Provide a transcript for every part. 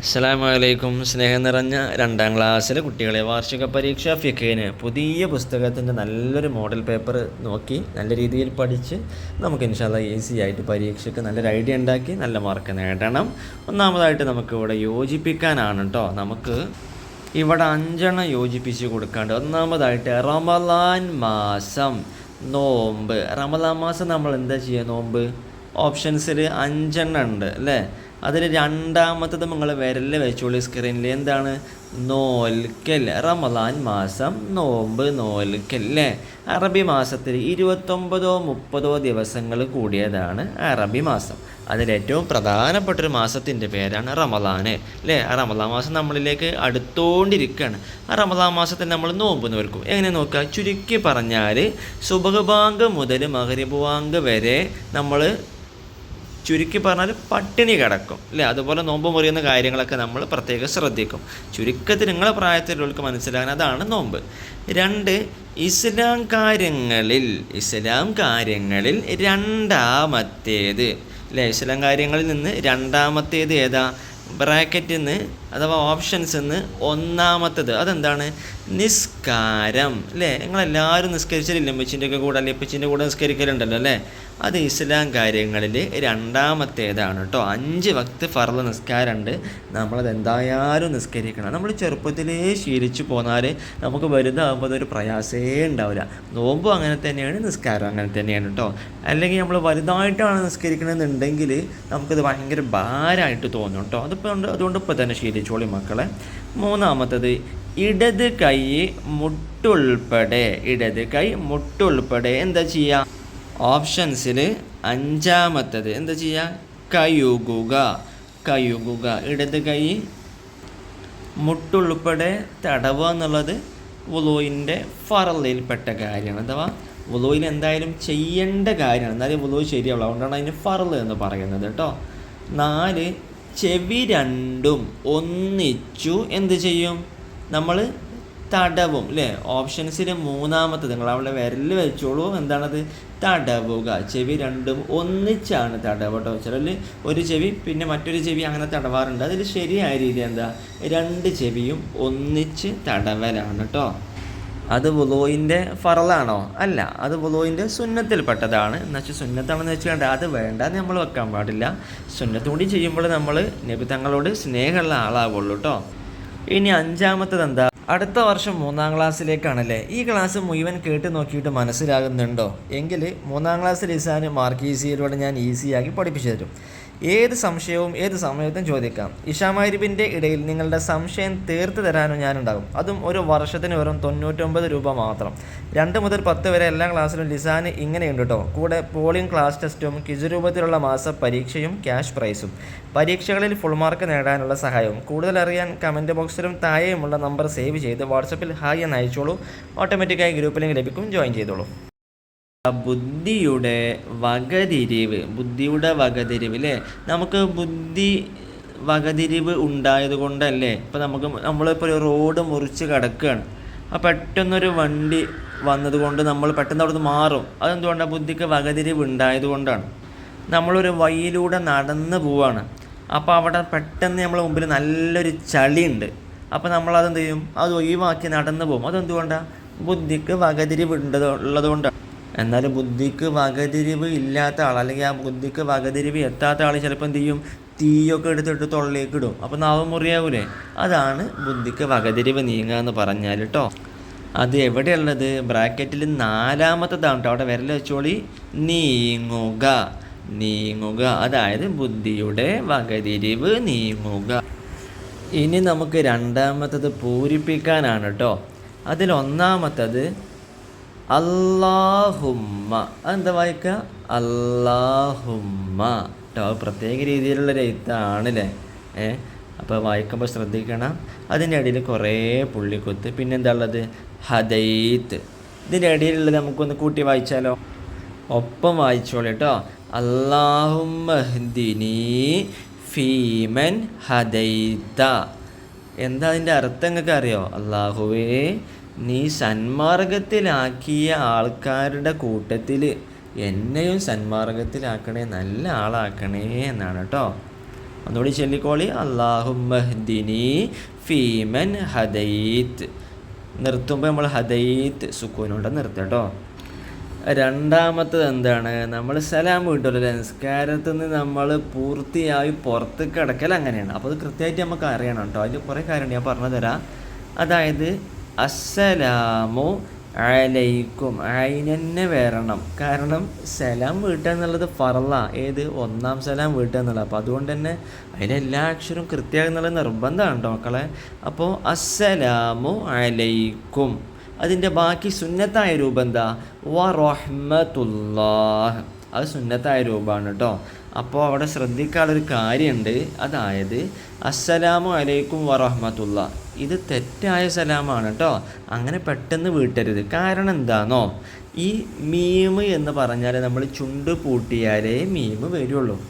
അസ്സലാമു അലൈക്കും സ്നേഹം നിറഞ്ഞ രണ്ടാം ക്ലാസ്സിലെ കുട്ടികളെ വാർഷിക പരീക്ഷ ഫിഖേന് പുതിയ പുസ്തകത്തിന്റെ നല്ലൊരു മോഡൽ പേപ്പർ നോക്കി നല്ല രീതിയിൽ പഠിച്ച് നമുക്ക് ഇൻഷാല്ല ഈസി ആയിട്ട് പരീക്ഷയ്ക്ക് നല്ലൊരു ഐഡിയ ഉണ്ടാക്കി നല്ല മാർക്ക് നേടണം. ഒന്നാമതായിട്ട് നമുക്ക് ഇവിടെ യോജിപ്പിക്കാനാണ് കേട്ടോ നമുക്ക് ഇവിടെ അഞ്ചെണ്ണം യോജിപ്പിച്ച് കൊടുക്കാണ്ട്. ഒന്നാമതായിട്ട് റമലാൻ മാസം നോമ്പ്. റമലാൻ മാസം നമ്മൾ എന്താ ചെയ്യുക? നോമ്പ്. ഓപ്ഷൻസിൽ അഞ്ചെണ്ണം ഉണ്ട് അല്ലേ? അതിൽ രണ്ടാമത്തത് നിങ്ങൾ വിരലിൽ വെച്ചോളൂ സ്ക്രീനിൽ എന്താണ്? നോൽക്കൽ റമദാൻ മാസം നോമ്പ് നോൽക്കൽ അല്ലേ അറബി മാസത്തിൽ ഇരുപത്തൊമ്പതോ മുപ്പതോ ദിവസങ്ങൾ കൂടിയതാണ് അറബി മാസം. അതിലേറ്റവും പ്രധാനപ്പെട്ട ഒരു മാസത്തിന്റെ പേരാണ് റമദാന്. അല്ലേ ആ റമദാൻ മാസം നമ്മളിലേക്ക് അടുത്തോണ്ടിരിക്കുകയാണ് ആ റമദാൻ മാസത്തിൽ നമ്മൾ നോമ്പ് നോൽക്കും. എങ്ങനെ നോക്കുക ചുരുക്കി പറഞ്ഞാൽ സുബഹബാങ്ക് മുതൽ മകരിബ് ബാങ്ക് വരെ നമ്മൾ ചുരുക്കി പറഞ്ഞാൽ പട്ടിണി കിടക്കും. അല്ലേ? അതുപോലെ നോമ്പ് മുറിയുന്ന കാര്യങ്ങളൊക്കെ നമ്മൾ പ്രത്യേകം ശ്രദ്ധിക്കും. ചുരുക്കത്തിൽ നിങ്ങളെ പ്രായത്തിലുള്ളവർക്ക് മനസ്സിലാകാൻ അതാണ് നോമ്പ്. രണ്ട് ഇസ്ലാം കാര്യങ്ങളിൽ ഇസ്ലാം കാര്യങ്ങളിൽ രണ്ടാമത്തേത്. അല്ലേ? ഇസ്ലാം കാര്യങ്ങളിൽ നിന്ന് രണ്ടാമത്തേത് ഏതാ? ബ്രാക്കറ്റിൽ നിന്ന് അഥവാ ഓപ്ഷൻസ് എന്ന് ഒന്നാമത്തത് അതെന്താണ്? നിസ്കാരം അല്ലേ നിങ്ങളെല്ലാവരും നിസ്കരിച്ചില്ല അമ്മച്ചിന്റെ ഒക്കെ കൂടെ അല്ലെ അപ്പച്ചിന്റെ കൂടെ നിസ്കരിക്കലുണ്ടല്ലോ അല്ലേ അത് ഇസ്ലാം കാര്യങ്ങളിൽ രണ്ടാമത്തേതാണ് കേട്ടോ അഞ്ച് വക്ത് ഫർൾ നിസ്കാരമുണ്ട് നമ്മളത് എന്തായാലും നിസ്കരിക്കണം. നമ്മൾ ചെറുപ്പത്തിലേ ശീലിച്ചു പോന്നാൽ നമുക്ക് വലുതാകുമ്പോൾ അതൊരു പ്രയാസേ ഉണ്ടാവില്ല. നോമ്പും അങ്ങനെ തന്നെയാണ് നിസ്കാരം അങ്ങനെ തന്നെയാണ് കേട്ടോ അല്ലെങ്കിൽ നമ്മൾ വലുതായിട്ടാണ് നിസ്കരിക്കണമെന്നുണ്ടെങ്കിൽ നമുക്കത് ഭയങ്കര ഭാരമായിട്ട് തോന്നും കേട്ടോ അതിപ്പോൾ അതുകൊണ്ട് ഇപ്പോൾ തന്നെ ശീലിച്ചോളി മക്കളെ. മൂന്നാമത്തത് ഇടത് കൈ മുട്ടുൾപ്പെടെ ഇടത് കൈ മുട്ടുൾപ്പെടെ എന്താ ചെയ്യുക ഓപ്ഷൻസിൽ അഞ്ചാമത്തത് എന്താ ചെയ്യുക കയുകുക. കയുകുക. ഇടത് കൈ മുട്ടുൾപ്പെടെ തടവുക എന്നുള്ളത് വുലോയിന്റെ ഫറലിൽപ്പെട്ട കാര്യമാണ്. അഥവാ വുലോയിൽ എന്തായാലും ചെയ്യേണ്ട കാര്യമാണ്. എന്നാലും വുലോ ശരിയാവുള്ളൂ. അതുകൊണ്ടാണ് അതിന് ഫറൽ എന്ന് പറയുന്നത് കേട്ടോ. നാല് ചെവി രണ്ടും ഒന്നിച്ചു എന്ത് ചെയ്യും? നമ്മൾ തടവും അല്ലേ ഓപ്ഷൻസിൽ മൂന്നാമത്തത് നിങ്ങൾ അവിടെ വിരൽ വെച്ചോളൂ. എന്താണത്? തടവുക. ചെവി രണ്ടും ഒന്നിച്ചാണ് തടവ് കേട്ടോ ചിലർ ഒരു ചെവി പിന്നെ മറ്റൊരു ചെവി അങ്ങനെ തടവാറുണ്ട്. അതിൽ ശരിയായ രീതി എന്താ? രണ്ട് ചെവിയും ഒന്നിച്ച് തടവലാണ് കേട്ടോ അത് വുളുവിന്റെ ഫറലാണോ? അല്ല അത് വുലോയിന്റെ സുന്നത്തിൽപ്പെട്ടതാണ്. എന്നുവെച്ചാൽ സുന്നത്താണെന്ന് വെച്ചുകൊണ്ട് അത് വേണ്ട നമ്മൾ വെക്കാൻ പാടില്ല. സുന്നത്ത് കൂടി ചെയ്യുമ്പോൾ നമ്മൾ നബി തങ്ങളോട് സ്നേഹമുള്ള ആളാവുള്ളൂ കേട്ടോ ഇനി അഞ്ചാമത്തത് എന്താ? അടുത്ത വർഷം മൂന്നാം ക്ലാസ്സിലേക്കാണല്ലേ? ഈ ക്ലാസ് മുഴുവൻ കേട്ട് നോക്കിയിട്ട് മനസ്സിലാകുന്നുണ്ടോ? എങ്കിൽ മൂന്നാം ക്ലാസ്സിൽ ലിസാന് മാർക്ക് ഈസിയിലൂടെ ഞാൻ ഈസിയാക്കി പഠിപ്പിച്ചു തരും. ഏത് സംശയവും ഏത് സമയത്തും ചോദിക്കാം. ഇഷാമാരിബിന്റെ ഇടയിൽ നിങ്ങളുടെ സംശയം തീർത്ത് തരാനും ഞാനുണ്ടാകും. അതും ഒരു വർഷത്തിന് വെറും തൊണ്ണൂറ്റൊമ്പത് രൂപ മാത്രം. രണ്ട് മുതൽ പത്ത് വരെ എല്ലാ ക്ലാസ്സിലും ലിസാന് ഇങ്ങനെയുണ്ട് കേട്ടോ കൂടെ പോളിംഗ് ക്ലാസ് ടെസ്റ്റും ക്വിസ് രൂപത്തിലുള്ള മാസ പരീക്ഷയും ക്യാഷ് പ്രൈസും. പരീക്ഷകളിൽ ഫുൾ മാർക്ക് നേടാനുള്ള സഹായവും. കൂടുതൽ അറിയാൻ കമന്റ് ബോക്സിലും താഴെയുമുള്ള നമ്പർ സേവ് ചെയ്ത് വാട്സപ്പിൽ ഹായ് എന്ന് അയച്ചോളൂ. ഓട്ടോമാറ്റിക്കായി ഗ്രൂപ്പ് ലിങ്ക് ലഭിക്കും. ജോയിൻ ചെയ്തോളൂ. ബുദ്ധിയുടെ വകതിരിവ് ബുദ്ധിയുടെ വകതിരിവ് അല്ലേ നമുക്ക് ബുദ്ധി വകതിരിവ് ഉണ്ടായത് കൊണ്ടല്ലേ ഇപ്പം നമുക്ക് നമ്മളിപ്പോൾ ഒരു റോഡ് മുറിച്ച് കിടക്കുകയാണ് അപ്പോൾ പെട്ടെന്നൊരു വണ്ടി വന്നതുകൊണ്ട് നമ്മൾ പെട്ടെന്ന് അവിടുന്ന് മാറും. അതെന്തുകൊണ്ടാണ് ബുദ്ധിക്ക് വകതിരിവ് ഉണ്ടായത് കൊണ്ടാണ് നമ്മളൊരു വഴിയിലൂടെ നടന്ന് പോവാണ്. അപ്പോൾ അവിടെ പെട്ടെന്ന് നമ്മളെ മുമ്പിൽ നല്ലൊരു ചളിയുണ്ട്. അപ്പോൾ നമ്മളതെന്ത് ചെയ്യും? അത് ഒഴിവാക്കി നടന്ന് പോകും അതെന്തുകൊണ്ടാണ് ബുദ്ധിക്ക് വകതിരിവ് ഉണ്ടത് ഉള്ളതുകൊണ്ടാണ്. എന്നാൽ ബുദ്ധിക്ക് വകതിരിവ് ഇല്ലാത്ത ആൾ അല്ലെങ്കിൽ ആ ബുദ്ധിക്ക് വകതിരിവ് എത്താത്ത ആൾ ചിലപ്പോൾ എന്ത് ചെയ്യും? തീയൊക്കെ എടുത്തിട്ട് തൊള്ളിലേക്ക് ഇടും. അപ്പോൾ നാവ് മുറിയാവൂലേ? അതാണ് ബുദ്ധിക്ക് വകതിരിവ് നീങ്ങുക എന്ന് പറഞ്ഞാൽ കേട്ടോ അത് എവിടെയുള്ളത്? ബ്രാക്കറ്റിൽ നാലാമത്തതാണ് കേട്ടോ അവിടെ വിരൽ വെച്ചോളി. നീങ്ങുക. നീങ്ങുക. അതായത് ബുദ്ധിയുടെ വകതിരിവ് നീങ്ങുക. ഇനി നമുക്ക് രണ്ടാമത്തത് പൂരിപ്പിക്കാനാണ് കേട്ടോ അതിലൊന്നാമത്തത് അല്ലാഹുമ്മ. എന്താ വായിക്കുക അല്ലാഹുമ്മ. കേട്ടോ പ്രത്യേക രീതിയിലുള്ള എഴുത്താണല്ലേ ഏ അപ്പോൾ വായിക്കുമ്പോൾ ശ്രദ്ധിക്കണം. അതിന്റെ ഇടയിൽ കുറേ പുള്ളിക്കുത്ത്. പിന്നെ എന്താ ഉള്ളത്? ഹദൈത്ത്. ഇതിന്റെ ഇടയിലുള്ളത് നമുക്കൊന്ന് കൂട്ടി വായിച്ചാലോ? ഒപ്പം വായിച്ചോളൂ കേട്ടോ അല്ലാഹുമ്മഹ്ദിനി ഫീമൻ ഹദൈത്ത എന്താ അതിന്റെ അർത്ഥം നിങ്ങൾക്ക് അറിയോ അള്ളാഹുവേ നീ സന്മാർഗത്തിലാക്കിയ ആൾക്കാരുടെ കൂട്ടത്തിൽ എന്നെയും സന്മാർഗത്തിലാക്കണേ നല്ല ആളാക്കണേ എന്നാണ് കേട്ടോ ഒന്നുകൂടി ചൊല്ലിക്കോളി. അള്ളാഹുമഹ്ദിനി ഫീമൻ ഹദൈത്ത് നിർത്തുമ്പോൾ നമ്മൾ ഹദൈത്ത് സുക്കൂനോടെ കേട്ടോ രണ്ടാമത്തത് എന്താണ്? നമ്മൾ സലാം വീട്ടില്ല. നിസ്കാരത്തിൽ നിന്ന് നമ്മൾ പൂർത്തിയായി പുറത്ത് കിടക്കൽ അങ്ങനെയാണ്. അപ്പോൾ അത് കൃത്യമായിട്ട് നമുക്ക് അറിയണം കേട്ടോ അതിൽ കുറേ കാര്യമുണ്ട് ഞാൻ പറഞ്ഞു തരാം അതായത് അസ്സലാമു അലൈക്കും. അയിനെന്നെ വരണം. കാരണം സലാം വീട്ടുക എന്നുള്ളത് ഫറല. ഏത്? ഒന്നാം സലാം വീട്ടുക എന്നുള്ളത്. അപ്പോൾ അതുകൊണ്ട് തന്നെ അതിന്റെ എല്ലാ അക്ഷരവും കൃത്യമായി എന്നുള്ളത് നിർബന്ധമാണ് കേട്ടോ മക്കളെ. അപ്പോൾ അസ്സലാമു അലൈക്കും. അതിന്റെ ബാക്കി സുന്നത്തായ രൂപം എന്താ? വ റഹ്മത്തുല്ലാഹ് അത് സുന്നത്തായ രൂപമാണ് കേട്ടോ അപ്പോൾ അവിടെ ശ്രദ്ധിക്കാനുള്ളൊരു കാര്യമുണ്ട്. അതായത് അസ്സലാമു അലൈക്കും വറഹമത്തുള്ള. ഇത് തെറ്റായ സലാമാണ് കേട്ടോ അങ്ങനെ പെട്ടെന്ന് വീട്ടരുത്. കാരണം എന്താണോ ഈ മീമ് എന്ന് പറഞ്ഞാൽ നമ്മൾ ചുണ്ട് പൂട്ടിയാലേ മീമ് വരുള്ളൂ.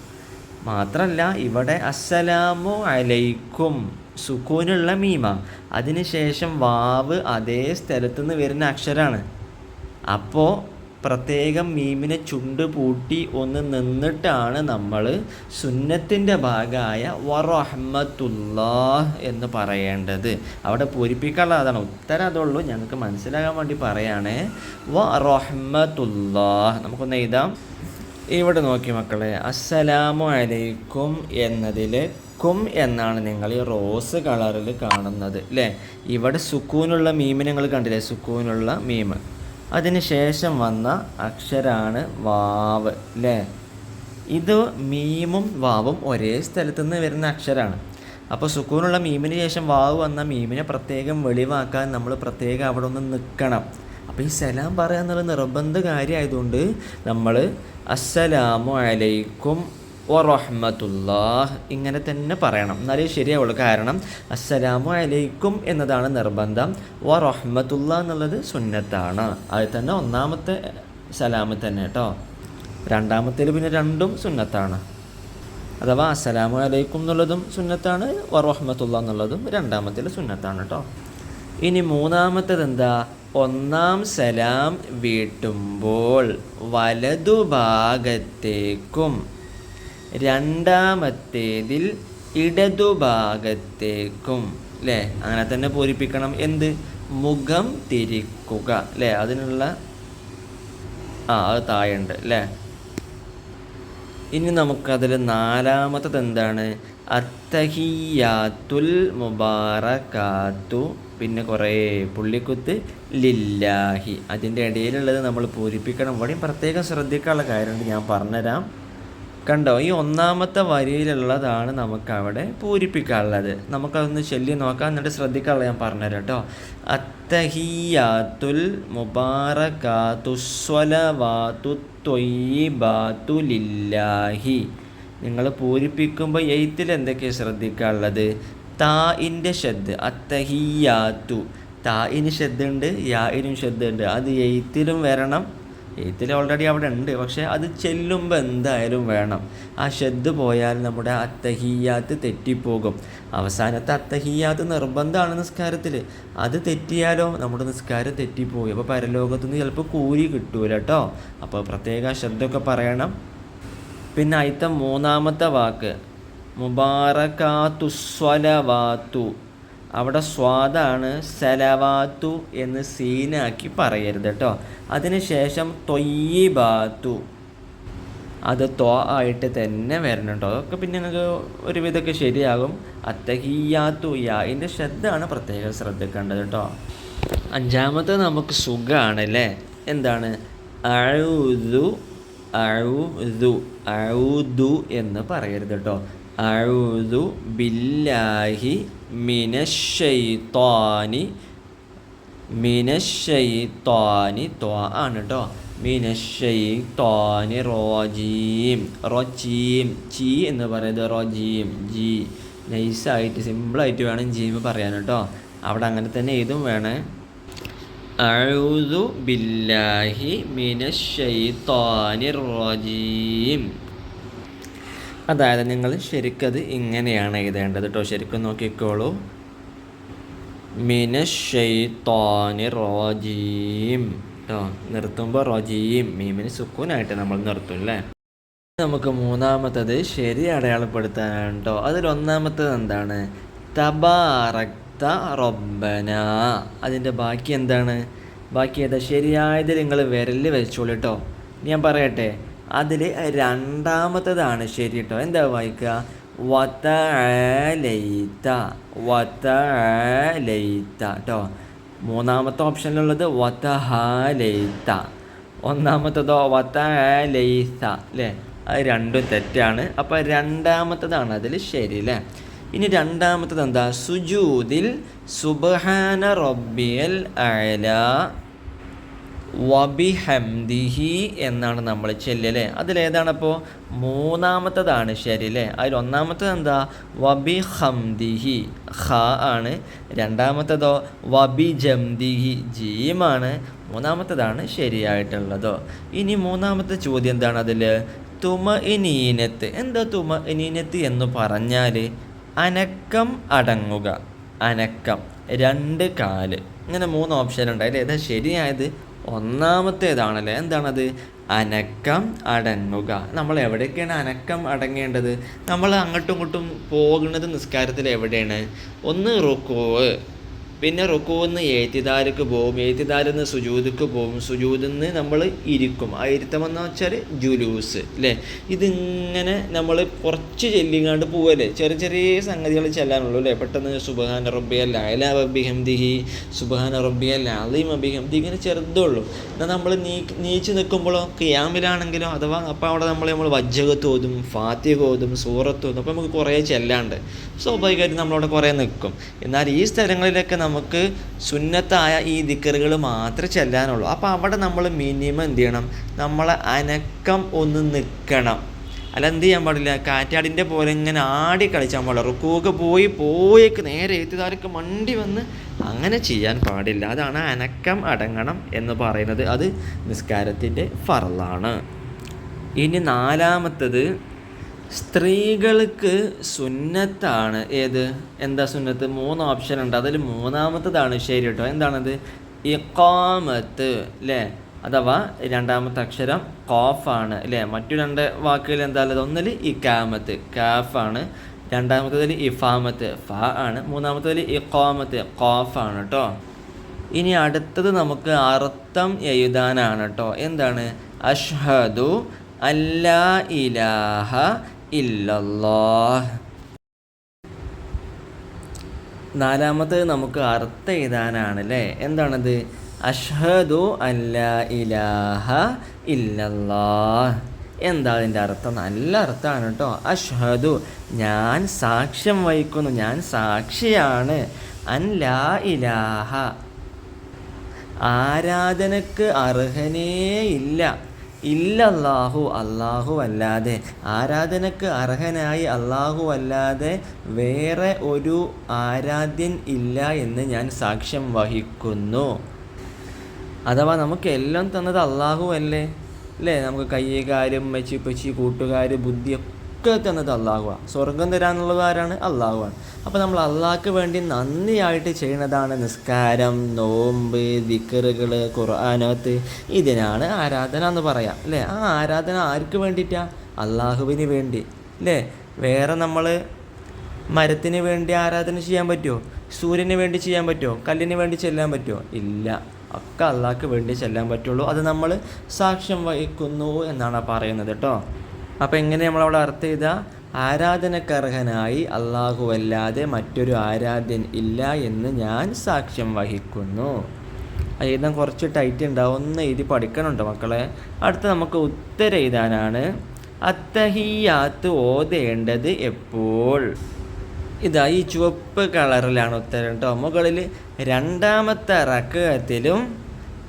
മാത്രമല്ല ഇവിടെ അസ്സലാമു അലൈക്കും സുക്കൂനുള്ള മീമ. അതിനുശേഷം വാവ് അതേ സ്ഥലത്തുനിന്ന് വരുന്ന അക്ഷരമാണ് അപ്പോൾ പ്രത്യേകം മീമിനെ ചുണ്ട് പൂട്ടി ഒന്ന് നിന്നിട്ടാണ് നമ്മൾ സുന്നത്തിന്റെ ഭാഗമായ വറഹമ്മത്തുല്ലാഹ് എന്ന് പറയേണ്ടത്. അവിടെ പൂരിപ്പിക്കാനുള്ള അതാണ്. ഉത്തരം അതുള്ളൂ. ഞങ്ങൾക്ക് മനസ്സിലാകാൻ വേണ്ടി പറയുകയാണേ വറഹമ്മത്തുല്ലാഹ് നമുക്കൊന്ന് എഴുതാം. ഇവിടെ നോക്കി മക്കളെ. അസ്സലാമു അലൈക്കും എന്നതിൽ കും എന്നാണ് നിങ്ങൾ ഈ റോസ് കളറിൽ കാണുന്നത് അല്ലേ ഇവിടെ സുക്കൂനുള്ള മീമിനെ നിങ്ങൾ കണ്ടില്ലേ? സുക്കൂനുള്ള മീമ്. അതിന് ശേഷം വന്ന അക്ഷരാണ് വാവ് അല്ലേ ഇത് മീമും വാവും ഒരേ സ്ഥലത്തു നിന്ന് വരുന്ന അക്ഷരമാണ് അപ്പോൾ സുക്കൂനുള്ള മീമിന് ശേഷം വാവ് വന്ന മീമിനെ പ്രത്യേകം വെളിവാക്കാൻ നമ്മൾ പ്രത്യേകം അവിടെ ഒന്ന് നിൽക്കണം. അപ്പോൾ ഈ സലാം പറയുക എന്നുള്ള നിർബന്ധ കാര്യമായതുകൊണ്ട് നമ്മൾ അസ്സലാമു അലൈക്കും വറഹ്മത്തുല്ലാഹ് ഇങ്ങനെ തന്നെ പറയണം. എന്നാലേ ശരിയാവുള്ളൂ. കാരണം അസ്സലാമു അലൈക്കും എന്നതാണ് നിർബന്ധം. വറഹ്മത്തുള്ള എന്നുള്ളത് സുന്നത്താണ്. അത് തന്നെ ഒന്നാമത്തെ സലാമ് തന്നെ കേട്ടോ. രണ്ടാമത്തേൽ പിന്നെ രണ്ടും സുന്നത്താണ്. അഥവാ അസ്സലാമു അലൈക്കും എന്നുള്ളതും സുന്നത്താണ് വറഹ്മത്തുള്ള എന്നുള്ളതും രണ്ടാമത്തേൽ സുന്നത്താണ് കേട്ടോ. ഇനി മൂന്നാമത്തേത് എന്താ? ഒന്നാം സലാം വീട്ടുമ്പോൾ വലതുഭാഗത്തേക്കും രണ്ടാമത്തേതിൽ ഇടതുഭാഗത്തേക്കും അല്ലേ അങ്ങനെ തന്നെ പൂരിപ്പിക്കണം. എന്ത്? മുഖം തിരിക്കുക അല്ലേ അതിനുള്ള ആ അത് താഴെയുണ്ട് അല്ലേ ഇനി നമുക്കതിൽ നാലാമത്തത് എന്താണ്? അത്തഹിയാത്തുൽ മുബാറക്കാത്തു പിന്നെ കുറേ പുള്ളിക്കുത്ത് ലില്ലാഹി. അതിന്റെ ഇടയിലുള്ളത് നമ്മൾ പൂരിപ്പിക്കണം. ഇവിടെയും പ്രത്യേകം ശ്രദ്ധിക്കാനുള്ള കാര്യമുണ്ട്. ഞാൻ പറഞ്ഞുതരാം. കണ്ടോ ഈ ഒന്നാമത്തെ വരിയിലുള്ളതാണ് നമുക്കവിടെ പൂരിപ്പിക്കാനുള്ളത്. നമുക്കതൊന്ന് ശല്യം നോക്കാം എന്നിട്ട് ശ്രദ്ധിക്കാനുള്ള ഞാൻ പറഞ്ഞുതരാം കേട്ടോ. അത്തഹിയാത്തുൽ മുബാറക്കാത്തു തൊയ്യിബാത്തു ലില്ലാഹി. നിങ്ങൾ പൂരിപ്പിക്കുമ്പോൾ എയ്ത്തിൽ എന്തൊക്കെയാണ് ശ്രദ്ധിക്കാനുള്ളത്? താ ഇന്റെ ഷദ് അത്തഹിയാത്തു. താ ഇനി ഷദ് ഉണ്ട് യാ ഇനും ഷദ് ഉണ്ട്. അത് എയ്ത്തിലും വരണം എയ്ത്തിൽ ഓൾറെഡി അവിടെ ഉണ്ട്. പക്ഷേ അത് ചെല്ലുമ്പോൾ എന്തായാലും വേണം. ആ ഷെദ് പോയാൽ നമ്മുടെ അത്തഹിയാത്ത് തെറ്റിപ്പോകും. അവസാനത്തെ അത്തഹിയാത്ത് നിർബന്ധമാണ് നിസ്കാരത്തിൽ അത് തെറ്റിയാലോ? നമ്മുടെ നിസ്കാരം തെറ്റിപ്പോയി. അപ്പോൾ പരലോകത്തു നിന്ന് ചിലപ്പോൾ കൂലി കിട്ടൂല കേട്ടോ അപ്പോൾ പ്രത്യേക ശ്രദ്ധയൊക്കെ പറയണം. പിന്നെ അയിത്ത മൂന്നാമത്തെ വാക്ക്. മുബാറക്കാത്തുസ്വലവാത്തു അവിടെ സ്വാദാണ് സലവാത്തു എന്ന് സീനാക്കി പറയരുത് കേട്ടോ. അതിനുശേഷം തൊയ്യിബാത്തു. അത് തോ ആയിട്ട് തന്നെ വരണം കേട്ടോ. അതൊക്കെ പിന്നെ നിങ്ങൾക്ക് ഒരുവിധമൊക്കെ ശരിയാകും. അത്തഹിയാത്തു യാതിന്റെ ശ്രദ്ധയാണ് പ്രത്യേകം ശ്രദ്ധിക്കേണ്ടത് കേട്ടോ. അഞ്ചാമത്തെ നമുക്ക് സുഖമാണ് അല്ലേ എന്താണ്? അഴുതു അഴുതു അഴുതു എന്ന് പറയരുത് കേട്ടോ. അഴുതു ബില്ലാഹി മിനശ്ശൈത്വാനി മിനശ്ശൈത്വാനി ത്വ ആണ് കേട്ടോ മിനശ്ശൈത്വാനി റോജീം റോജീം ചീ എന്ന് പറയുന്നത് റോജീം ജി. നൈസായിട്ട് സിമ്പിളായിട്ട് വേണം ജീം പറയാൻ കേട്ടോ അവിടെ അങ്ങനെ തന്നെ ഇതും വേണേ. അഴുതു ബില്ലാഹി മിനശ്ശൈത്വാനി റോജീം. അതായത് നിങ്ങൾ ശരിക്കത് ഇങ്ങനെയാണ് എഴുതേണ്ടത് കേട്ടോ ശരിക്കും നോക്കിക്കോളൂ. മിനശ്ശൈത്വാനി റോജീം. കേട്ടോ നിർത്തുമ്പോൾ റോജീം. മീമിന് സുക്കൂനായിട്ട് നമ്മൾ നിർത്തും അല്ലേ നമുക്ക് മൂന്നാമത്തത് ശരി അടയാളപ്പെടുത്താനാണ് കേട്ടോ അതിലൊന്നാമത്തത് എന്താണ്? തബാറക്ത റൊബന അതിന്റെ ബാക്കി എന്താണ്? ബാക്കി ഏതാ? ശരിയായത് നിങ്ങൾ വിരലിൽ വെച്ചോളൂ കേട്ടോ ഞാൻ പറയട്ടെ. അതിൽ രണ്ടാമത്തേതാണ് ശരി കേട്ടോ എന്താ വായിക്കുക വതലൈത്ത വതലൈത്ത കേട്ടോ മൂന്നാമത്തെ ഓപ്ഷനിലുള്ളത് ഒന്നാമത്തേതോ ഒന്നാമത്തതോ ലൈത്ത അല്ലേ അത് രണ്ടും തെറ്റാണ്. അപ്പോൾ രണ്ടാമത്തേതാണ് അതിൽ ശരി അല്ലേ ഇനി രണ്ടാമത്തത് എന്താ? സുജൂദിൽ സുബഹാന റബ്ബിയൽ അല വബിഹംദിഹി എന്നാണ് നമ്മൾ ചെല്ലല്ലേ അതിലേതാണപ്പോൾ മൂന്നാമത്തതാണ് ശരി അല്ലേ അതിൽ ഒന്നാമത്തത് എന്താ? വബി ഹംദിഹി ഹ ആണ്. രണ്ടാമത്തതോ വബി ജംദിഹി ജീമാണ് മൂന്നാമത്തതാണ് ശരിയായിട്ടുള്ളതോ. ഇനി മൂന്നാമത്തെ ചോദ്യം എന്താണ് അതിൽ തുമ ഇനീനത്ത് എന്താ തുമ ഇനീനത്ത് എന്ന് പറഞ്ഞാൽ അനക്കം അടങ്ങുക. അനക്കം. രണ്ട് കാൽ. ഇങ്ങനെ മൂന്ന് ഓപ്ഷൻ ഉണ്ട്. അതിൽ ഏതാ ശരിയായത്? ഒന്നാമത്തേതാണല്ലേ? എന്താണത്? അനക്കം അടങ്ങുക. നമ്മൾ എവിടെയൊക്കെയാണ് അനക്കം അടങ്ങേണ്ടത്? നമ്മൾ അങ്ങോട്ടും ഇങ്ങോട്ടും പോകുന്നത് നിസ്കാരത്തിൽ എവിടെയാണ്? ഒന്ന് റുക്കോവ് പിന്നെ റുക്കുവെന്ന് ഏത്തിദാർക്ക് പോവും ഏത്തിദാരിൽ സുജൂതിക്ക് പോവും. നിന്ന് നമ്മൾ ഇരിക്കും. ആ ഇരുത്തമെന്ന് വെച്ചാൽ ജുലൂസ് അല്ലേ ഇതിങ്ങനെ നമ്മൾ കുറച്ച് ചെല്ലിങ്ങാണ്ട് പോവല്ലേ? ചെറിയ ചെറിയ സംഗതികൾ ചെല്ലാനുള്ളൂ അല്ലേ പെട്ടെന്ന് സുബഹാന റബ്ബിയൽ അയല അബിഹംദിഹി സുബഹാന റബ്ബിയൽ അലീം അബിഹംദി ഇങ്ങനെ ചെറുതുള്ളൂ എന്നാൽ നമ്മൾ നീ നീച്ച് നിൽക്കുമ്പോഴോ ക്യാമിലാണെങ്കിലോ അഥവാ അപ്പോൾ അവിടെ നമ്മൾ നമ്മൾ വജ്ജകത്ത് ഓതും ഫാത്തിഹ ഓതും സൂറത്ത് ഓതും അപ്പോൾ നമുക്ക് കുറേ ചെല്ലാണ്ട്. സ്വാഭാവികമായിട്ടും നമ്മളവിടെ കുറേ നിൽക്കും എന്നാൽ ഈ സ്ഥലങ്ങളിലൊക്കെ നമുക്ക് സുന്നത്തായ ഈ ദിക്കറുകൾ മാത്രമേ ചെല്ലാനുള്ളൂ. അപ്പോൾ അവിടെ നമ്മൾ മിനിമം എന്ത് ചെയ്യണം? നമ്മളെ അനക്കം ഒന്ന് നിൽക്കണം അല്ല എന്ത് ചെയ്യാൻ പാടില്ല? കാറ്റാടിന്റെ പോലെ ഇങ്ങനെ ആടി കളിച്ചാൽ പാടില്ല. റുക്കുവൊക്കെ പോയി പോയേക്ക് നേരെ എഴുത്തുകാർക്ക് മണ്ടി വന്ന് അങ്ങനെ ചെയ്യാൻ പാടില്ല. അതാണ് അനക്കം അടങ്ങണം എന്ന് പറയുന്നത്. അത് നിസ്കാരത്തിന്റെ ഫറലാണ് ഇനി നാലാമത്തത് സ്ത്രീകൾക്ക് സുന്നത്താണ്. ഏത്? എന്താ സുന്നത്ത്? മൂന്ന് ഓപ്ഷൻ ഉണ്ട്. അതിൽ മൂന്നാമത്തതാണ് ശരി കേട്ടോ. എന്താണത്? ഇഖാമത്ത് അല്ലേ അഥവാ രണ്ടാമത്തെ അക്ഷരം കോഫാണ് അല്ലേ മറ്റു രണ്ട് വാക്കുകൾ എന്താ ഉള്ളത് ഒന്നിൽ ഇക്കാമത്ത് കാഫാണ് രണ്ടാമത്തതിൽ ഇഫാമത്ത് ഫ ആണ്. മൂന്നാമത്തതിൽ ഇക്കോമത്ത് കോഫാണ് കേട്ടോ. ഇനി അടുത്തത് നമുക്ക് അർത്ഥം എഴുതാനാണ് കേട്ടോ. എന്താണ്? അഷ്ഹദു അല്ലാ ഇലാഹ ഇല്ലല്ലാഹ്. നാലാമത് നമുക്ക് അർത്ഥം എഴുതാനാണ് അല്ലേ എന്താണത്? അഷ്ഹദു അല്ല ഇലാഹ ഇല്ലല്ലാഹ്. എന്താ അതിന്റെ അർത്ഥം? നല്ല അർത്ഥമാണ് കേട്ടോ. അഷ്ഹദു ഞാൻ സാക്ഷ്യം വഹിക്കുന്നു ഞാൻ സാക്ഷിയാണ്. അൻ ലാ ഇലാഹ. ആരാധനക്ക് അർഹനേ ഇല്ല. ഇല്ലല്ലാഹു അല്ലാഹു അല്ലാതെ. ആരാധനക്ക് അർഹനായി അല്ലാഹു അല്ലാതെ വേറെ ഒരു ആരാധ്യൻ ഇല്ല എന്ന് ഞാൻ സാക്ഷ്യം വഹിക്കുന്നു. അഥവാ നമുക്ക് എല്ലാം തന്നത് അള്ളാഹു അല്ലേ? അല്ലേ? നമുക്ക് കൈ മെച്ചിപ്പച്ചി മെച്ചി പെച്ചി കൂട്ടുകാർ ബുദ്ധിയൊക്കെ തന്നത് അള്ളാഹുവാണ് സ്വർഗം തരാനുള്ളത് ആരാണ്? അള്ളാഹുവാണ് അപ്പോൾ നമ്മൾ അള്ളാഹ്ക്ക് വേണ്ടി നന്ദിയായിട്ട് ചെയ്യുന്നതാണ് നിസ്കാരം നോമ്പ് ദിക്കറുകൾ ഖുർആാനത്ത് ഇതിനാണ് ആരാധന എന്ന് പറയാം അല്ലേ? ആ ആരാധന ആർക്ക് വേണ്ടിയിട്ടാണ് അള്ളാഹുവിന് വേണ്ടി അല്ലേ? വേറെ നമ്മൾ മരത്തിന് വേണ്ടി ആരാധന ചെയ്യാൻ പറ്റുമോ സൂര്യന് വേണ്ടി ചെയ്യാൻ പറ്റുമോ കല്ലിന് വേണ്ടി ചെല്ലാൻ പറ്റുമോ ഇല്ല. ഒക്കെ അള്ളാഹ്ക്ക് വേണ്ടി ചെല്ലാൻ പറ്റുള്ളൂ. അത് നമ്മൾ സാക്ഷ്യം വഹിക്കുന്നു എന്നാണ് പറയുന്നത് കേട്ടോ. അപ്പോൾ എങ്ങനെ നമ്മളവിടെ അർത്ഥം ചെയ്താൽ ആരാധനക്കർഹനായി അള്ളാഹു അല്ലാതെ മറ്റൊരു ആരാധ്യൻ ഇല്ല എന്ന് ഞാൻ സാക്ഷ്യം വഹിക്കുന്നു. എഴുതാൻ കുറച്ച് ടൈറ്റ് ഉണ്ടാവും. ഒന്ന് എഴുതി പഠിക്കണുണ്ട് മക്കളെ? അടുത്ത നമുക്ക് ഉത്തര എഴുതാനാണ്. അത്തഹിയാത്ത് ഓതേണ്ടത് എപ്പോൾ? ഇതാ ഈ ചുവപ്പ് കളറിലാണ് ഉത്തരം കേട്ടോ മുകളിൽ രണ്ടാമത്തെ റക്കത്തിലും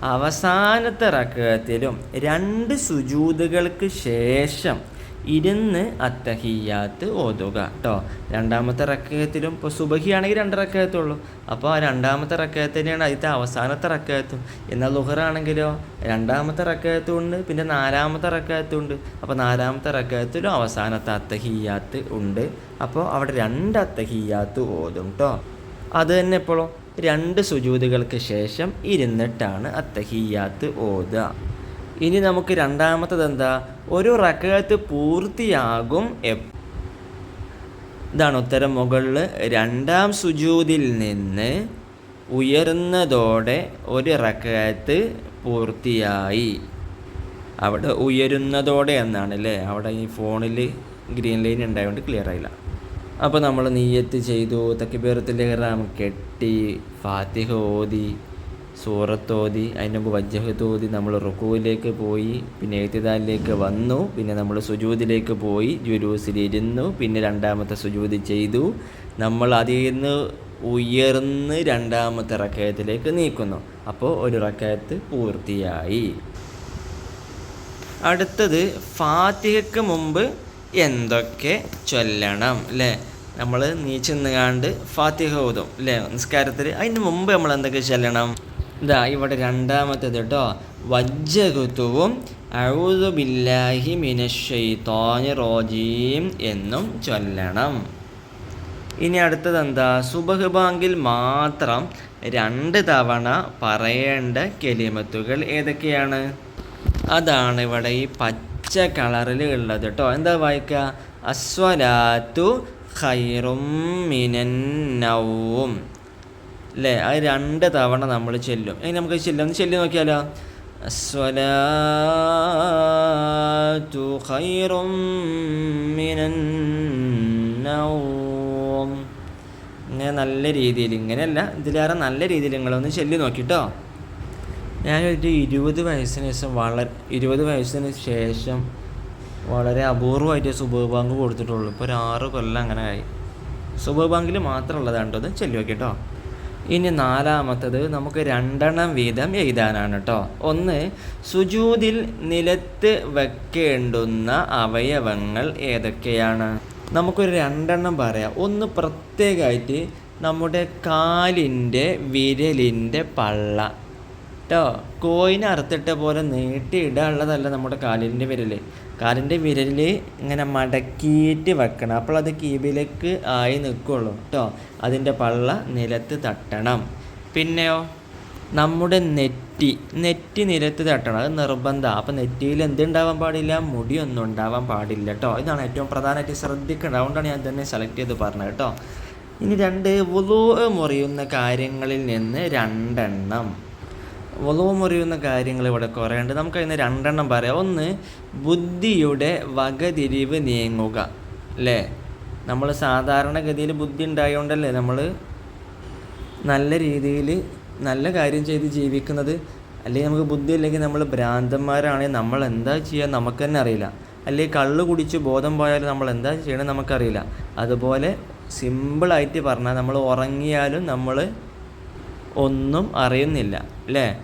അവസാനത്തെ റക്കത്തിലും രണ്ട് സുജൂതുകൾക്ക് ശേഷം ഇരുന്ന് അത്തഹിയാത്ത് ഓതുക കേട്ടോ രണ്ടാമത്തെ റക്കയത്തിലും ഇപ്പോൾ സുബഹിയാണെങ്കിൽ രണ്ട് റക്കയത്തുള്ളൂ. അപ്പോൾ ആ രണ്ടാമത്തെ റക്കയത്തിനെയാണ് അതിന്റെ അവസാനത്തെ റക്കയത്തും. എന്നാൽ ലുഹറാണെങ്കിലോ രണ്ടാമത്തെ റക്കയത്തും ഉണ്ട് പിന്നെ നാലാമത്തെ റക്കയത്തും ഉണ്ട്. അപ്പോൾ നാലാമത്തെ റക്കയത്തിലും അവസാനത്തെ അത്തഹിയാത്ത് ഉണ്ട്. അപ്പോൾ അവിടെ രണ്ട് അത്തഹിയാത്ത് ഓതും കേട്ടോ അത് തന്നെ എപ്പോഴും രണ്ട് സുജൂതുകൾക്ക് ശേഷം ഇരുന്നിട്ടാണ് അത്തഹിയാത്ത് ഓതുക. ഇനി നമുക്ക് രണ്ടാമത്തത് എന്താ? ഒരു റക്കത്ത് പൂർത്തിയാകും ഇതാണ് ഉത്തരം മുകളിൽ രണ്ടാം സുജൂതിൽ നിന്ന് ഉയർന്നതോടെ ഒരു റക്കത്ത് പൂർത്തിയായി. അവിടെ ഉയരുന്നതോടെ എന്നാണ് അല്ലേ അവിടെ ഈ ഫോണിൽ ഗ്രീൻ ലൈൻ ഉണ്ടായതുകൊണ്ട് ക്ലിയർ ആയില്ല. അപ്പോൾ നമ്മൾ നീയത്ത് ചെയ്തു തക്കിബീറത്തിൽ റാം കെട്ടി ഫാത്തിഹ ഓതി സൂറത്ത് ഓതി അതിന് മുമ്പ് വജ്ജഹ് തോതി നമ്മൾ റുക്കുവിലേക്ക് പോയി പിന്നെ എഴുത്തിദാലിലേക്ക് വന്നു പിന്നെ നമ്മൾ സുജൂതിലേക്ക് പോയി ജുലൂസിലിരുന്നു പിന്നെ രണ്ടാമത്തെ സുജൂതി ചെയ്തു. നമ്മൾ അതിൽ നിന്ന് ഉയർന്ന് രണ്ടാമത്തെ റക്കയത്തിലേക്ക് നീക്കുന്നു. അപ്പോൾ ഒരു റക്കയത്ത് പൂർത്തിയായി. അടുത്തത് ഫാത്തിഹയ്ക്ക് മുമ്പ് എന്തൊക്കെ ചൊല്ലണം അല്ലേ നമ്മൾ നീച്ച് നിന്നുകാണ്ട് ഫാത്തിഹ ഓതും അല്ലേ നിസ്കാരത്തിൽ അതിന് മുമ്പ് നമ്മൾ എന്തൊക്കെ ചൊല്ലണം? ഇതാ ഇവിടെ രണ്ടാമത്തേത് കേട്ടോ. വജ്ജകുത്തുവും അഴുതു ബില്ലാഹി മിനഷൈത്തോനി റോജീം എന്നും ചൊല്ലണം. ഇനി അടുത്തത് എന്താ സുബഹ് ബാങ്കിൽ മാത്രം രണ്ട് തവണ പറയേണ്ട കെലിമത്തുകൾ ഏതൊക്കെയാണ്? അതാണ് ഇവിടെ ഈ പച്ച കളറിൽ ഉള്ളത് കേട്ടോ. എന്താ വായിക്കുക അസ്വലാത്തു ഖൈറും മിനന്നവും അല്ലേ അത് രണ്ട് തവണ നമ്മൾ ചെല്ലും. ഇനി നമുക്ക് ചെല്ലും. ഒന്ന് ചെല്ലി നോക്കിയാലോ? അസ്വലാത്തു ഖൈറും മിനന്നവും ഇങ്ങനെ നല്ല രീതിയിൽ ഇങ്ങനെയല്ല ഇതിലേറെ നല്ല രീതിയിൽ നിങ്ങളൊന്ന് ചെല്ലി നോക്കിട്ടോ. ഞാനൊരു ഇരുപത് വയസ്സിന് ശേഷം വളരെ ഇരുപത് വയസ്സിന് ശേഷം വളരെ അപൂർവമായിട്ട് സുബഹ് ബാങ്ക് കൊടുത്തിട്ടുള്ളൂ. ഇപ്പോൾ ഒരു ആറ് കൊല്ലം അങ്ങനെ ആയി. സുബഹ് ബാങ്കിൽ മാത്രമുള്ളതാണ് കേട്ടോ ചെല്ലി നോക്കിട്ടോ. ഇനി നാലാമത്തത് നമുക്ക് രണ്ടെണ്ണം വീതം എഴുതാനാണ് കേട്ടോ ഒന്ന് സുജൂതിൽ നിലത്ത് വെക്കേണ്ടുന്ന അവയവങ്ങൾ ഏതൊക്കെയാണ്? നമുക്കൊരു രണ്ടെണ്ണം പറയാം. ഒന്ന് പ്രത്യേകമായിട്ട് നമ്മുടെ കാലിന്റെ വിരലിന്റെ പള്ള. കേട്ടോ. കോയിന് അറുത്തിട്ട പോലെ നീട്ടിയിടാനുള്ളതല്ല നമ്മുടെ കാലിന്റെ വിരൽ കാലിന്റെ വിരൽ ഇങ്ങനെ മടക്കിയിട്ട് വെക്കണം. അപ്പോൾ അത് കീബിലേക്ക് ആയി നിൽക്കുള്ളൂ കേട്ടോ. അതിന്റെ പള്ള നിലത്ത് തട്ടണം. പിന്നെയോ? നമ്മുടെ നെറ്റി. നെറ്റി നിരത്ത് തട്ടണം. അത് നിർബന്ധമാണ് അപ്പോൾ നെറ്റിയിൽ എന്തുണ്ടാവാൻ പാടില്ല? മുടിയൊന്നും ഉണ്ടാവാൻ പാടില്ല കേട്ടോ. ഇതാണ് ഏറ്റവും പ്രധാനമായിട്ട് ശ്രദ്ധിക്കേണ്ടത്. അതുകൊണ്ടാണ് ഞാൻ തന്നെ സെലക്ട് ചെയ്ത് പറഞ്ഞത് കേട്ടോ. ഇനി രണ്ട് വുളു മുറിയുന്ന കാര്യങ്ങളിൽ നിന്ന് രണ്ടെണ്ണം. മുറിയുന്ന കാര്യങ്ങൾ ഇവിടെ കുറേ ഉണ്ട് നമുക്കതിന് രണ്ടെണ്ണം പറയാം. ഒന്ന് ബുദ്ധിയുടെ വകതിരിവ് നീങ്ങുക അല്ലേ? നമ്മൾ സാധാരണഗതിയിൽ ബുദ്ധി ഉണ്ടായതുകൊണ്ടല്ലേ നമ്മൾ നല്ല രീതിയിൽ നല്ല കാര്യം ചെയ്ത് ജീവിക്കുന്നത്? അല്ലെങ്കിൽ നമുക്ക് ബുദ്ധി ഇല്ലെങ്കിൽ നമ്മൾ ഭ്രാന്തന്മാരാണെങ്കിൽ നമ്മൾ എന്താ ചെയ്യുക നമുക്ക് തന്നെ അറിയില്ല. അല്ലെങ്കിൽ കള്ള് കുടിച്ച് ബോധം പോയാലും നമ്മൾ എന്താ ചെയ്യണമെന്ന് നമുക്കറിയില്ല. അതുപോലെ സിമ്പിളായിട്ട് പറഞ്ഞാൽ നമ്മൾ ഉറങ്ങിയാലും നമ്മൾ ഒന്നും അറിയുന്നില്ല അല്ലേ?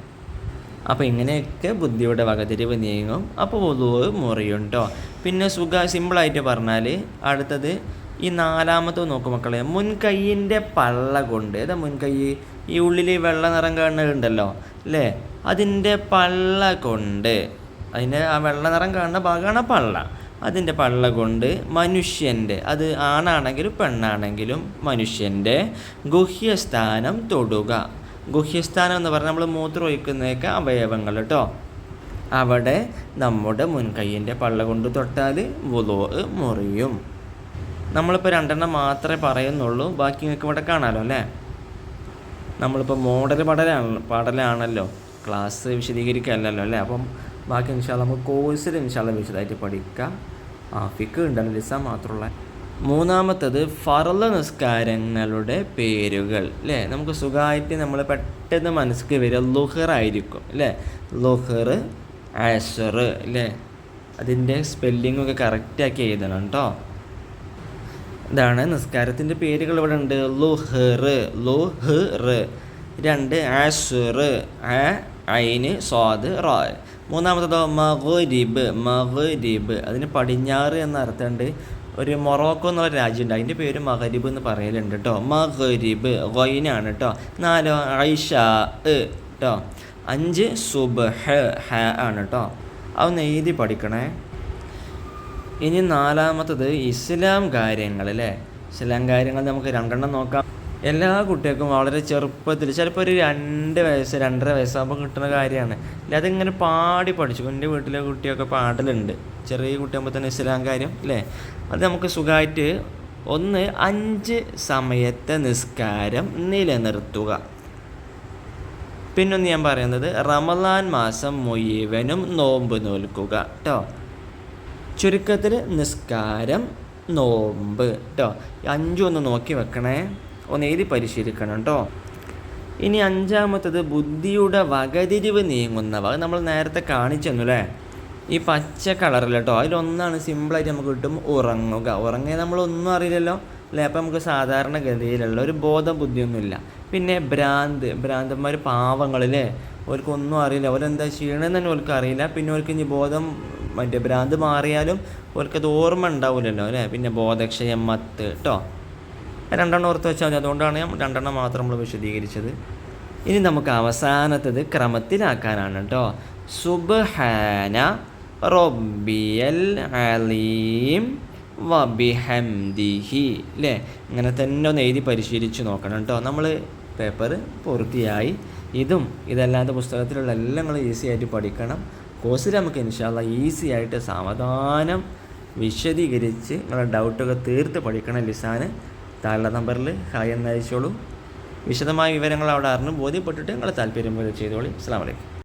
അപ്പോൾ ഇങ്ങനെയൊക്കെ ബുദ്ധിയുടെ വകതിരിവ് നീങ്ങും. അപ്പോൾ പൊതുവ് മുറിയുണ്ടോ? പിന്നെ സുഖ സിമ്പിളായിട്ട് പറഞ്ഞാൽ അടുത്തത് ഈ നാലാമത്തെ നോക്കും മക്കളെ. മുൻകൈയിന്റെ പള്ള കൊണ്ട് ഏതാ മുൻകൈ? ഈ ഉള്ളിൽ വെള്ള നിറം കാണുന്നുണ്ടല്ലോ അല്ലേ? അതിന്റെ പള്ള കൊണ്ട് അതിന്റെ ആ വെള്ള നിറം കാണുന്ന ഭാഗമാണ് പള്ള. അതിന്റെ പള്ള കൊണ്ട് മനുഷ്യന്റെ അത് ആണാണെങ്കിലും പെണ്ണാണെങ്കിലും മനുഷ്യന്റെ ഗുഹ്യസ്ഥാനം തൊടുക. ഗുഹ്യസ്ഥാനം എന്ന് പറഞ്ഞാൽ നമ്മൾ മൂത്രം ഒഴിക്കുന്നതൊക്കെ അവയവങ്ങൾ കേട്ടോ അവിടെ നമ്മുടെ മുൻകൈയിന്റെ പള്ള കൊണ്ട് തൊട്ടാൽ വുളോ മുറിയും. നമ്മളിപ്പോൾ രണ്ടെണ്ണം മാത്രമേ പറയുന്നുള്ളൂ ബാക്കി നിങ്ങൾക്ക് ഇവിടെ കാണാമല്ലോ അല്ലേ? നമ്മളിപ്പോൾ മോഡൽ പടലാണല്ലോ പഠനമാണല്ലോ ക്ലാസ് വിശദീകരിക്കുകയല്ലല്ലോ അല്ലേ? അപ്പം ബാക്കി ഇൻഷാല്ല നമുക്ക് കോഴ്സിൽ ഇൻഷാല്ല വിശദമായിട്ട് പഠിക്കാം. ഫിക്ക് ഉണ്ടല്ലോ ലിസ മാത്രമുള്ള മൂന്നാമത്തത് ഫറല നിസ്കാരങ്ങളുടെ പേരുകൾ അല്ലേ നമുക്ക് സുഖമായിട്ട് നമ്മൾ പെട്ടെന്ന് മനസ്സിൽ വരിക ലുഹർ ആയിരിക്കും അല്ലേ ലുഹർ ആഷർ അല്ലേ അതിന്റെ സ്പെല്ലിങ്ങൊക്കെ കറക്റ്റാക്കി എഴുതണം കേട്ടോ ഇതാണ് നിസ്കാരത്തിന്റെ പേരുകൾ ഇവിടെ ഉണ്ട്. ലുഹർ ലുഹർ രണ്ട് ആഷുർ ആ ഐന് സ്വാദ് റോ മൂന്നാമത്തതോ മഗ്രിബ് മഗ്രിബ്. അതിന് പടിഞ്ഞാറ് എന്ന അർത്ഥമുണ്ട്. ഒരു മൊറോക്കോ എന്നുള്ള രാജ്യമുണ്ട്. അതിന്റെ പേര് മഹരിബ് എന്ന് പറയലുണ്ട് കേട്ടോ. മഗ്രിബ് ഗൊയിനാണ് കേട്ടോ. നാലോ ഐഷ കേട്ടോ അഞ്ച് സുബഹ് ഹ ആണ് കേട്ടോ അതൊന്ന് എഴുതി പഠിക്കണേ. ഇനി നാലാമത്തത് ഇസ്ലാം കാര്യങ്ങൾ അല്ലേ? ഇസ്ലാം കാര്യങ്ങൾ നമുക്ക് രണ്ടെണ്ണം നോക്കാം. എല്ലാ കുട്ടികൾക്കും വളരെ ചെറുപ്പത്തിൽ ചിലപ്പോൾ ഒരു രണ്ട് വയസ്സ് രണ്ടര വയസ്സാകുമ്പോൾ കിട്ടുന്ന കാര്യമാണ്. അല്ല അതിങ്ങനെ പാടി പഠിച്ചു. എന്റെ വീട്ടിലെ കുട്ടിയൊക്കെ പാടലുണ്ട്. ചെറിയ കുട്ടിയാകുമ്പോൾ തന്നെ ഇസ്ലാം കാര്യം അല്ലേ അത് നമുക്ക് സുഖമായിട്ട് ഒന്ന് അഞ്ച് സമയത്തെ നിസ്കാരം നിലനിർത്തുക. പിന്നൊന്ന് ഞാൻ പറയുന്നത് റമലാൻ മാസം മുഴുവനും നോമ്പ് നോൽക്കുക കേട്ടോ ചുരുക്കത്തിൽ നിസ്കാരം നോമ്പ് കേട്ടോ അഞ്ചും ഒന്ന് നോക്കി വെക്കണേ. ഒന്ന് എഴുതി പരിശീലിക്കണം കേട്ടോ ഇനി അഞ്ചാമത്തത് ബുദ്ധിയുടെ വകതിരിവ് നീങ്ങുന്നവ. വക നമ്മൾ നേരത്തെ കാണിച്ചെന്നു അല്ലേ ഈ പച്ച കളറിൽ കേട്ടോ അതിലൊന്നാണ് സിമ്പിളായിട്ട് നമുക്ക് കിട്ടും ഉറങ്ങുക. ഉറങ്ങിയാൽ നമ്മളൊന്നും അറിയില്ലല്ലോ. അല്ലേ? അപ്പം നമുക്ക് സാധാരണ ഗതിയിലുള്ള ഒരു ബോധബുദ്ധിയൊന്നുമില്ല. പിന്നെ ഭ്രാന്ത്. ഭ്രാന്തന്മാർ പാവങ്ങളില്ലേ അവർക്കൊന്നും അറിയില്ല. അവരെന്താ ചെയ്യണമെന്ന് തന്നെ അവർക്ക് അറിയില്ല. പിന്നെ അവർക്ക് ഇനി ബോധം മറ്റേ ഭ്രാന്ത് മാറിയാലും അവർക്കത് ഓർമ്മ ഉണ്ടാവില്ലല്ലോ അല്ലേ പിന്നെ ബോധക്ഷയം മത്ത് കേട്ടോ രണ്ടെണ്ണം ഓർത്ത് വെച്ചാൽ മതി. അതുകൊണ്ടാണ് രണ്ടെണ്ണം മാത്രം നമ്മൾ വിശദീകരിച്ചത്. ഇനി നമുക്ക് അവസാനത്തത് ക്രമത്തിലാക്കാനാണ് കേട്ടോ. സുബ്ഹാന റബ്ബിയൽ അലീം വബിഹംദിഹി. അല്ലേ ഇങ്ങനെ തന്നെ ഒന്ന് എഴുതി പരിശീലിച്ച് നോക്കണം കേട്ടോ. നമ്മൾ പേപ്പർ പൂർത്തിയായി. ഇതും ഇതല്ലാത്ത പുസ്തകത്തിലുള്ള എല്ലാം നിങ്ങൾ ഈസി ആയിട്ട് പഠിക്കണം. കോഴ്സിൽ നമുക്ക് ഇൻഷാല്ല ഈസി ആയിട്ട് സാവധാനം വിശദീകരിച്ച് നിങ്ങളുടെ ഡൗട്ടൊക്കെ തീർത്ത് പഠിക്കണം ലിസാന് താഴെ നമ്പറിൽ ഹായ് എന്ന് അയച്ചോളൂ. വിശദമായ വിവരങ്ങൾ അവിടെ അറിഞ്ഞ് ബോധ്യപ്പെട്ടിട്ട് നിങ്ങൾ താല്പര്യം പോലെ ചെയ്തോളി. അസ്സാം വലൈക്കും